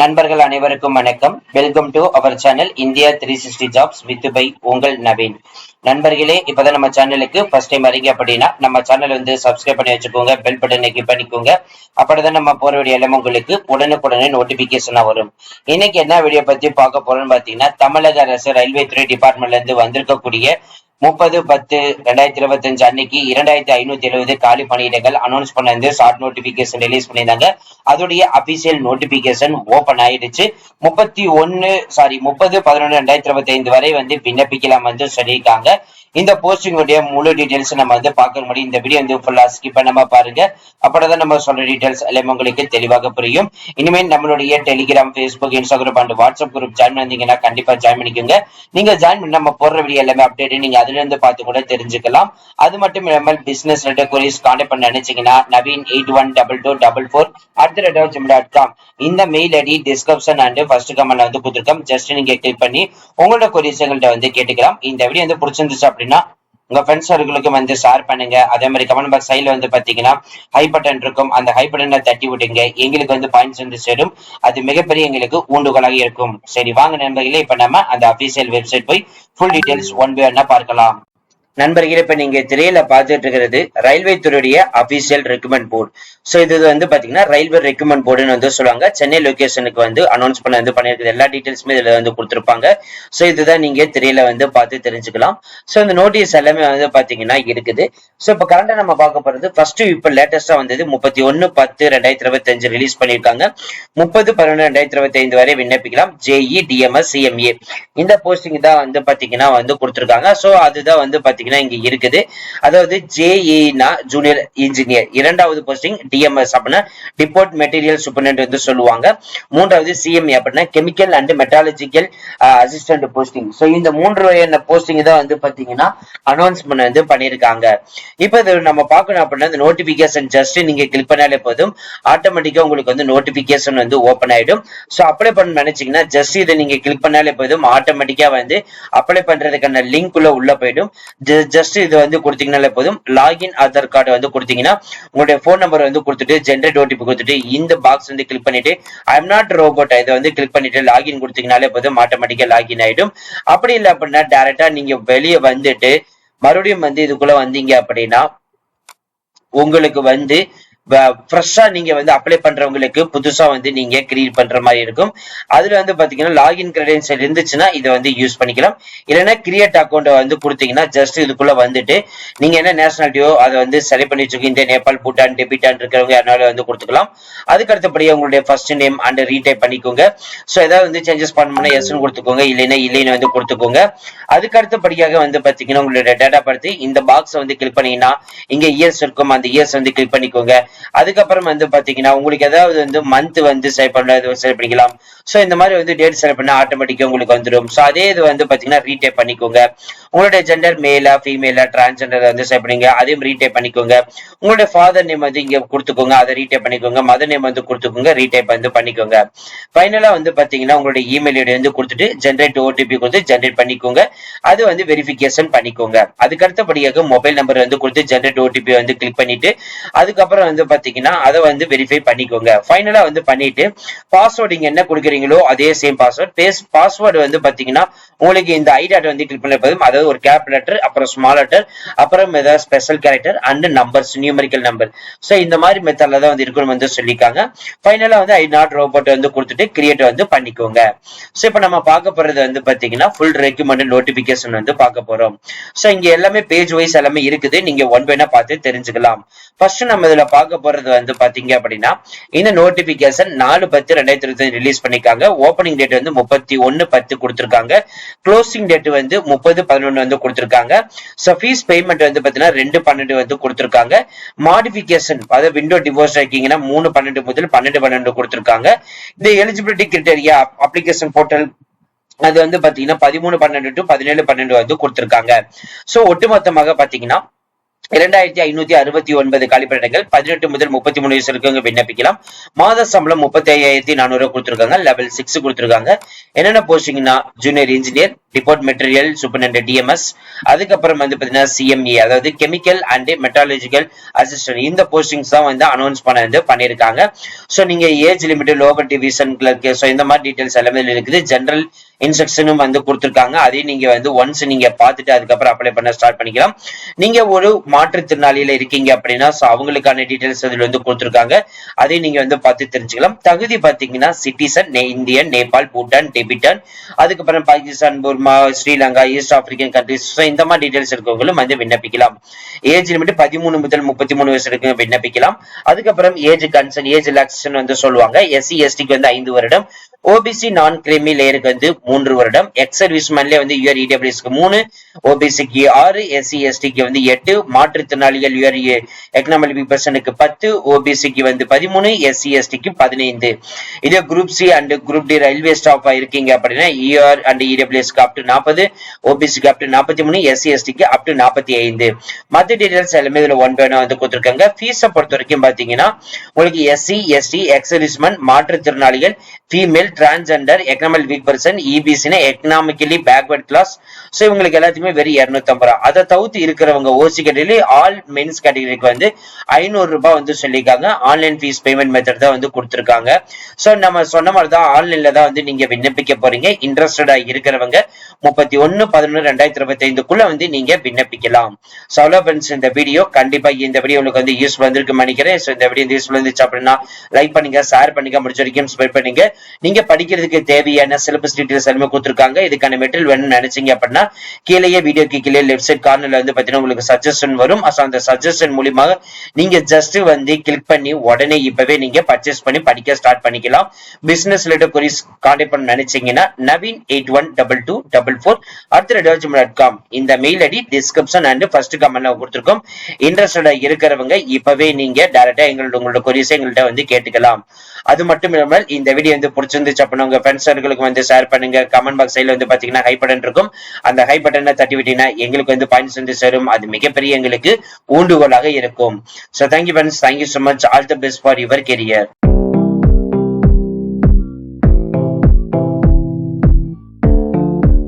நண்பர்கள் அனைவருக்கும் வணக்கம். Welcome to our channel India three sixty jobs with by உங்கள் நவீன். நண்பர்களே இப்பதான் நம்ம சேனலுக்கு ஃபர்ஸ்ட் டைம் வரீங்க அப்படின்னா நம்ம சேனல் வந்து சப்ஸ்கிரைப் பண்ணி வச்சுக்கோங்க பெல் பட்டனை கிளிக் பண்ணிக்கோங்க. அப்படிதான் நம்ம போற வேண்டிய எல்லாம் உங்களுக்கு உடனுக்குடனே நோட்டிபிகேஷனா வரும். இன்னைக்கு என்ன வீடியோ பத்தி பார்க்க போறோம்னு பாத்தீங்கன்னா தமிழக அரசு ரயில்வே துறை டிபார்ட்மெண்ட்ல இருந்து வந்திருக்கக்கூடிய முப்பது பத்து ரெண்டாயிரத்தி இருபத்தி அஞ்சு அன்னைக்கு இரண்டாயிரத்தி ஐநூத்தி எழுபது காலி பணியிடங்கள் அனௌன்ஸ் பண்ணி ஷார்ட் நோட்டிபிகேஷன் ரிலீஸ் பண்ணியிருந்தாங்க. அதோடைய அபிஷியல் நோட்டிபிகேஷன் ஓபன் ஆயிடுச்சு. முப்பத்தி ஒன்னு சாரி முப்பது பதினொன்று ரெண்டாயிரத்தி இருபத்தி ஐந்து வரை வந்து விண்ணப்பிக்கலாம் வந்து சொல்லியிருக்காங்க. இந்த போஸ்டிங் உடைய முழு டீடைல்ஸ் நம்ம வந்து பார்க்க முடியும் இந்த வீடியோ வந்து ஃபுல்லா ஸ்கிப் பண்ணாம பாருங்க. அப்பதான் நம்ம சொல்ற டீடைல்ஸ் எல்லாமே உங்களுக்கு தெளிவாக புரியும். இனிமேல் நம்மளுடைய Telegram Facebook Instagram and WhatsApp group join பண்ணீங்கன்னா கண்டிப்பா ஜாயின் பண்ணிக்கோங்க. நீங்க ஜாயின் பண்ணி நம்ம போடுற வீடியோ எல்லாமே அப்டேட் நீங்க அதுல இருந்து பார்த்து கூட தெரிஞ்சுக்கலாம். அது மட்டும் இல்லாமல் பிசினஸ் ரிலேட்டட் குரீஸ் கான்டாக்ட் பண்ண நினைச்சீங்கன்னா Naveen eight one double two double four at the rate of dot com இந்த mail ID description and first comment வந்து கொடுத்துருக்கோம். ஜஸ்ட் நீங்க கிளிக் பண்ணி உங்களோட கொரிஸ் எங்கள்கிட்ட வந்து கேட்டுக்கலாம். இந்த வீடியோ வந்து பிடிச்சிருந்துச்சு அப்படின்னா உங்க ஃப்ரெண்ட்ஸ் சர்க்கிளுக்கு வந்து ஷேர் பண்ணுங்க. அதே மாதிரி கமெண்ட் பாக்ஸ் சைட்ல வந்து பாத்தீங்கன்னா ஹை பட்டன் இருக்கும். அந்த ஹை பட்டனை தட்டி விட்டுங்க எங்களுக்கு வந்து பாயிண்ட்ஸ் வந்து சேரும். அது மிகப்பெரிய எங்களுக்கு ஊண்டுகோலாக இருக்கும். சரி வாங்க நண்பர்களே இப்ப நம்ம அந்த அபிஷியல் வெப்சைட் போய் ஃபுல் டீடைல்ஸ் ஒன் பை ஒன்னா பார்க்கலாம். நண்பர்களே இப்ப நீங்க திரையில பார்த்துட்டு இருக்கிறது ரயில்வே துறையுடைய அபிஷியல் ரெக்கமெண்ட் போர்டு சோ இது வந்து பாத்தீங்கன்னா ரயில்வே ரெக்கமெண்ட் போர்டுன்னு வந்து சொல்லுவாங்க. சென்னை லொகேஷனுக்கு வந்து அனௌன்ஸ் பண்ண வந்து பண்ணிருக்குது எல்லா டீடைல்ஸுமே இதுல வந்து கொடுத்துருப்பாங்க. சோ இதுதான் நீங்க திரையில வந்து பார்த்து தெரிஞ்சுக்கலாம். சோ இந்த நோட்டீஸ் எல்லாமே வந்து பாத்தீங்கன்னா இருக்குது. சோ இப்ப கரண்டா நம்ம பார்க்க போறது ஃபர்ஸ்ட் இப்ப லேட்டஸ்டா வந்தது முப்பத்தி ஒன்னு பத்து ரெண்டாயிரத்தி இருபத்தி அஞ்சு ரிலீஸ் பண்ணிருக்காங்க முப்பது பதினொன்று ரெண்டாயிரத்தி இருபத்தி ஐந்து வரை விண்ணப்பிக்கலாம். ஜேஇ டிஎம்எஸ் சிஎம்ஏ இந்த போஸ்டிங் தான் வந்து பாத்தீங்கன்னா வந்து கொடுத்துருக்காங்க. சோ அதுதான் வந்து பாத்தீங்கன்னா இங்க இருக்குது. அதாவது ஜேஇனா ஜூனியர் இன்ஜினியர் இரண்டாவது போஸ்டிங் டிஎம்எஸ் அப்படின்னா டிபோர்ட் மெட்டீரியல் சூப்பரண்ட் வந்து சொல்லுவாங்க. மூன்றாவது சிஎம்ஏ அப்படின்னா chemical and metallurgical assistant posting so இந்த மூன்று வகையான போஸ்டிங் தான் வந்து பாத்தீங்கன்னா அனௌன்ஸ்மெண்ட் வந்து பண்ணிருக்காங்க இப்போ இது நம்ம பார்க்கணும் அப்படின்னா இந்த நோட்டிபிகேஷன் ஜஸ்ட் நீங்க கிளிக் பண்ணாலே போதும். ஆட்டோமேட்டிக்கா உங்களுக்கு வந்து நோட்டிபிகேஷன் வந்து ஓப்பன் ஆயிடும். சோ அப்ளை பண்ண நினைச்சீங்கன்னா ஜஸ்ட் இதை நீங்க கிளிக் பண்ணாலே போதும். ஆட்டோமேட்டிக்கா வந்து அப்ளை பண்றதுக்கான லிங்க் உள்ள உள்ள போயிடும். ஜஸ்ட் இது வந்து கொடுத்தீங்கனாலே போதும். லாகின் ஆதார் கார்டு வந்து கொடுத்தீங்கன்னா உங்களுடைய ஃபோன் நம்பர் வந்து கொடுத்துட்டு ஜென்ரேட் ஓடிபி கொடுத்துட்டு இந்த பாக்ஸ் வந்து கிளிக் பண்ணிட்டு ஐ எம் நாட் ரோபோட் இதை வந்து கிளிக் பண்ணிட்டு லாகின் கொடுத்தீங்கனாலே போதும் ஆட்டோமேட்டிக்கா லாகின் ஆயிடும். அப்படி இல்லை அப்படின்னா டைரக்டா நீங்க வெளியே வந்துட்டு மறுபடியும் வந்து இதுக்குள்ள வந்தீங்க அப்படின்னா உங்களுக்கு வந்து ஃப்ரெஷ்ஷா நீங்க வந்து அப்ளை பண்றவங்களுக்கு புதுசா வந்து நீங்க கிரியேட் பண்ற மாதிரி இருக்கும். அதுல வந்து பாத்தீங்கன்னா லாகின் கிரெடென்ஷியல் இருந்துச்சுன்னா இதை வந்து யூஸ் பண்ணிக்கலாம். இல்லைன்னா கிரியேட் அக்கௌண்ட் வந்து கொடுத்தீங்கன்னா ஜஸ்ட் இதுக்குள்ள வந்துட்டு நீங்க என்ன நேஷனாலிட்டியோ அதை வந்து செலக்ட் பண்ணி வச்சுக்கோ இந்த நேபாள் பூட்டான் டெபிட்டான் இருக்கிறவங்க அதனால வந்து கொடுத்துக்கலாம். அதுக்கு அடுத்தபடியாக உங்களுடைய ஃபர்ஸ்ட் நேம் அண்ட் ரீடைப் பண்ணிக்கோங்க. ஸோ ஏதாவது வந்து சேஞ்சஸ் பண்ணணும்னா எஸ்ன்னு கொடுத்துக்கோங்க. இல்லைன்னா இல்லைன்னு வந்து கொடுத்துக்கோங்க. அதுக்கு அடுத்தபடியாக வந்து பாத்தீங்கன்னா உங்களுடைய டேட்டா படுத்தி இந்த பாக்ஸ் வந்து கிளிக் பண்ணீங்கன்னா இங்க இயர்ஸ் இருக்கும். அந்த இயர்ஸ் வந்து கிளிக் பண்ணிக்கோங்க. அதுக்கப்புறம் வந்து பாத்தீங்கன்னா உங்களுக்கு ஏதாவது வந்து மந்த் வந்து செலக்ட் பண்ண செலக்ட் பண்ணிக்கலாம். ஸோ இந்த மாதிரி வந்து டேட் செலக்ட் பண்ணா ஆட்டோமேட்டிக்கா உங்களுக்கு வந்துடும். ஸோ அதே இது வந்து பாத்தீங்கன்னா ரீடைப் பண்ணிக்கோங்க. உங்களுடைய ஜெண்டர் மேலா ஃபீமேலா டிரான்ஸ்ஜெண்டர் வந்து செலக்ட் பண்ணிங்க. அதையும் ரீடைப் பண்ணிக்கோங்க. உங்களுடைய ஃபாதர் நேம் வந்து இங்க கொடுத்துக்கோங்க. அதை ரீடைப் பண்ணிக்கோங்க. மதர் நேம் வந்து கொடுத்துக்கோங்க. ரீடைப் வந்து பண்ணிக்கோங்க. ஃபைனலா வந்து பாத்தீங்கன்னா உங்களுடைய இமெயில் ஐடி வந்து கொடுத்துட்டு ஜென்ரேட் ஓடிபி கொடுத்து ஜென்ரேட் பண்ணிக்கோங்க. அது வந்து வெரிஃபிகேஷன் பண்ணிக்கோங்க. அதுக்கு அடுத்தபடியாக மொபைல் நம்பர் வந்து கொடுத்து ஜென்ரேட் ஓடிபி வந்து கிளிக் பண்ணிட்டு அதுக்கப்புறம் வந்து பாத்தீங்கன்னா அதை வந்து வெரிஃபை பண்ணிக்கோங்க. ஃபைனலா வந்து பண்ணிட்டு பாஸ்வேர்டு இங்க என்ன கொடுக்குறீங்களோ அதே சேம் பாஸ்வேர்ட் பேஸ் பாஸ்வேர்டு வந்து பாத்தீங்கன்னா உங்களுக்கு இந்த ஐடாட் வந்து கிளிக் பண்ண போதும். அதாவது ஒரு கேப் லெட்டர் அப்புறம் ஸ்மால் லெட்டர் அப்புறம் ஏதாவது special character and numbers numerical number so இந்த மாதிரி மெத்தட்ல தான் வந்து இருக்கணும் வந்து சொல்லியிருக்காங்க. ஃபைனலா வந்து ஐ நாட் ரோபோட் வந்து கொடுத்துட்டு கிரியேட் வந்து பண்ணிக்கோங்க. ஸோ இப்போ நம்ம பார்க்க போறது வந்து பாத்தீங்கன்னா ஃபுல் ரெக்குமெண்ட் நோட்டிபிகேஷன் வந்து பார்க்க போறோம். ஸோ இங்க எல்லாமே பேஜ் வைஸ் எல்லாமே இருக்குது. நீங்க ஒன் பைனா பார்த்து தெரிஞ்சுக்கலாம். ஃபர்ஸ்ட் நம்ம இதுல பார்க்க போறது வந்து பாத்தீங்க அப்படின்னா இந்த நோட்டிபிகேஷன் நாலு பத்து ரெண்டாயிரத்தி இருபத்தி ரிலீஸ் பண்ணிருக்காங்க ஓப்பனிங் டேட் வந்து முப்பத்தி ஒன்னு பத்து கொடுத்திருக்காங்க. க்ளோசிங் டேட் வந்து முப்பது பதினொன்னு வந்து கொடுத்திருக்காங்க. ஸோ ஃபீஸ் பேமெண்ட் வந்து பாத்தீங்கன்னா ரெண்டு பன்னெண்டு வந்து கொடுத்திருக்காங்க. மாடிபிகேஷன் அதாவது விண்டோ டிவோர்ஸ் இருக்கீங்கன்னா மூணு பன்னெண்டு முதல் பன்னெண்டு பன்னெண்டு கொடுத்திருக்காங்க. இந்த எலிஜிபிலிட்டி கிரிட்டேரியா அப்ளிகேஷன் போர்ட்டல் அது வந்து பாத்தீங்கன்னா பதிமூணு பன்னெண்டு டு பதினேழு பன்னெண்டு வந்து கொடுத்திருக்காங்க. ஸோ ஒட்டுமொத்தமாக பாத்தீங்கன்னா இரண்டாயிரத்தி ஐநூத்தி அறுபத்தி ஒன்பது காலிப்படங்கள் பதினெட்டு முதல் முப்பத்தி மூணு வயசு இருக்கவங்க விண்ணப்பிக்கலாம். மாத சம்பளம் முப்பத்தி ஐயாயிரத்தி நானூறு கொடுத்துருக்காங்க. லெவல் சிக்ஸ் கொடுத்துருக்காங்க. என்னென்ன போஸ்டிங்னா junior engineer depot material superintendent DMS அதுக்கப்புறம் வந்து பாத்தீங்கன்னா சிஎம்இ அதாவது கெமிக்கல் அண்ட் மெட்டாலஜிக்கல் அசிஸ்டன்ட் இந்த போஸ்டிங்ஸ் தான் வந்து அனௌன்ஸ் பண்ண வந்து பண்ணியிருக்காங்க. ஸோ நீங்க age limit lower division clerk so இந்த மாதிரி டீடைல்ஸ் எல்லாமே இருக்குது. ஜென்ரல் இன்ஸ்ட்ரக்ஷனும் வந்து கொடுத்துருக்காங்க. அதையும் நீங்க வந்து ஒன்ஸ் நீங்க பார்த்துட்டு அதுக்கப்புறம் அப்ளை பண்ண ஸ்டார்ட் பண்ணிக்கலாம். நீங்க ஒரு மாற்றுத்திறனாளியில இருக்கீங்க அப்படின்னா ஸோ அவங்களுக்கான டீடைல்ஸ் அதுல வந்து கொடுத்துருக்காங்க. அதையும் நீங்க வந்து பார்த்து தெரிஞ்சுக்கலாம். தகுதி பார்த்தீங்கன்னா citizen Indian Nepal Bhutan Tibetan அதுக்கப்புறம் Pakistan Burma Sri Lanka east African countries இந்த மாதிரி டீட்டெயில்ஸ் இருக்கவங்களும் வந்து விண்ணப்பிக்கலாம். ஏஜ் லிமிட் பதிமூணு முதல் முப்பத்தி மூணு வயசு இருக்கு விண்ணப்பிக்கலாம். அதுக்கப்புறம் ஏஜ் கன்சர்ன் ஏஜ் ரிலாக்ஸேஷன் வந்து சொல்லுவாங்க. எஸ்சி எஸ்டிக்கு வந்து ஐந்து வருடம். ஓபிசி நான் கிரிமி லேயருக்கு வந்து மூன்று வருடம். எக்ஸ் சர்வீஸ் வந்து யூஆர் இடபிள்யூஸ்க்கு மூணு ஓபிசிக்கு ஆறு எஸ்சி எஸ்டிக்கு வந்து எட்டு மாற்றுத்திறனாளிகள் யூஆர் எக்கனாமிக் பர்சனுக்கு பத்து ஓபிசிக்கு வந்து பதிமூணு எஸ்சி எஸ்டிக்கு பதினைந்து. இதே group C and group D railway ஸ்டாஃபா இருக்கீங்க அப்படின்னா யூஆர் அண்ட் இடபிள்யூஎஸ்க்கு அப் டு நாற்பது ஓபிசிக்கு அப் டு நாற்பத்தி மூணு எஸ்சி எஸ்டிக்கு அப் டு நாற்பத்தி ஐந்து. மற்ற டீடைல்ஸ் எல்லாமே இதுல ஒன் பை வந்து கொடுத்துருக்காங்க. ஃபீஸை பொறுத்த வரைக்கும் பாத்தீங்கன்னா உங்களுக்கு எஸ்சி எஸ்டி எக்ஸரிஸ்மன் மாற்றுத்திறனாளிகள் female transgender economic weak person இபிசினா economically backward class so இவங்களுக்கு எல்லாத்தையுமே வெறும் இரநூத்தம்பது ரூபா. அதை தவிர்த்து இருக்கிறவங்க ஓசி கேட்டகரி ஆல் மென்ஸ் கேட்டகரிக்கு வந்து ஐநூறு ரூபாய் வந்து சொல்லியிருக்காங்க. ஆன்லைன் ஃபீஸ் பேமெண்ட் மெத்தட் தான் வந்து கொடுத்துருக்காங்க. ஸோ நம்ம சொன்ன மாதிரி தான் ஆன்லைன்ல தான் வந்து நீங்க விண்ணப்பிக்க போறீங்க. இன்ட்ரெஸ்டடா இருக்கிறவங்க முப்பத்தி ஒன்னு பதினொன்று ரெண்டாயிரத்தி இருபத்தி ஐந்துக்குள்ள வந்து நீங்க விண்ணப்பிக்கலாம். ஸோ அவ்வளோ ஃப்ரெண்ட்ஸ் இந்த வீடியோ கண்டிப்பா இந்த வீடியோ உங்களுக்கு வந்து யூஸ் வந்திருக்கு நினைக்கிறேன். ஸோ இந்த வீடியோ யூஸ் வந்துச்சு அப்படின்னா லைக் பண்ணுங்க ஷேர் பண்ணுங்க முடிச்ச வரைக்கும் ஸ்பெட் பண்ணுங்க. நீங்க படிக்கிறதுக்கு தேவையான சிலபஸ் டீடைல்ஸ் எல்லாமே கொடுத்துருக்காங்க. இதுக்கான மெட்டீரியல் வேணும்னு நினைச்சீங்க அப்படின்னா கீழேயே வீடியோக்கு கீழே லெஃப்ட் சைட் கார்னர்ல வந்து பாத்தீங்கன்னா உங்களுக்கு சஜஷன் வரும். ஸோ அந்த சஜஷன் மூலியமாக நீங்க ஜஸ்ட் வந்து கிளிக் பண்ணி உடனே இப்பவே நீங்க பர்ச்சேஸ் பண்ணி படிக்க ஸ்டார்ட் பண்ணிக்கலாம். பிசினஸ் ரிலேட்டட் கொரிஸ் கான்டாக்ட் பண்ண நினைச்சீங்கன்னா Naveen eight one double two double four அடுத்த டாட் காம் இந்த mail ID description and first கமெண்ட்ல கொடுத்துருக்கோம். இன்ட்ரெஸ்டடா இருக்கிறவங்க இப்பவே நீங்க டைரக்டா எங்களோட உங்களோட கொரிஸ் எங்கள்கிட்ட வந்து கேட்டுக்கலாம். அது மட்டும் இல்லாமல் இந்த வீடியோ வந்து பிடிச்சிருந்துச்சு அப்படின்னு உங்க ஃப்ரெண்ட்ஸ் சர்க்கிளுக்கு வந்து ஷேர் பண்ணுங்க. கமெண்ட் பாக்ஸ் சைடில் வந்து பாத்தீங்கன்னா ஹை பட்டன் இருக்கும். அந்த ஹை பட்டனை தட்டி விட்டீங்கன்னா எங்களுக்கு வந்து பாயிண்ட்ஸ் வந்து சேரும். அது மிகப்பெரிய எங்களுக்கு ஊண்டுகோலாக இருக்கும். So thank you friends thank you so much all the best for your career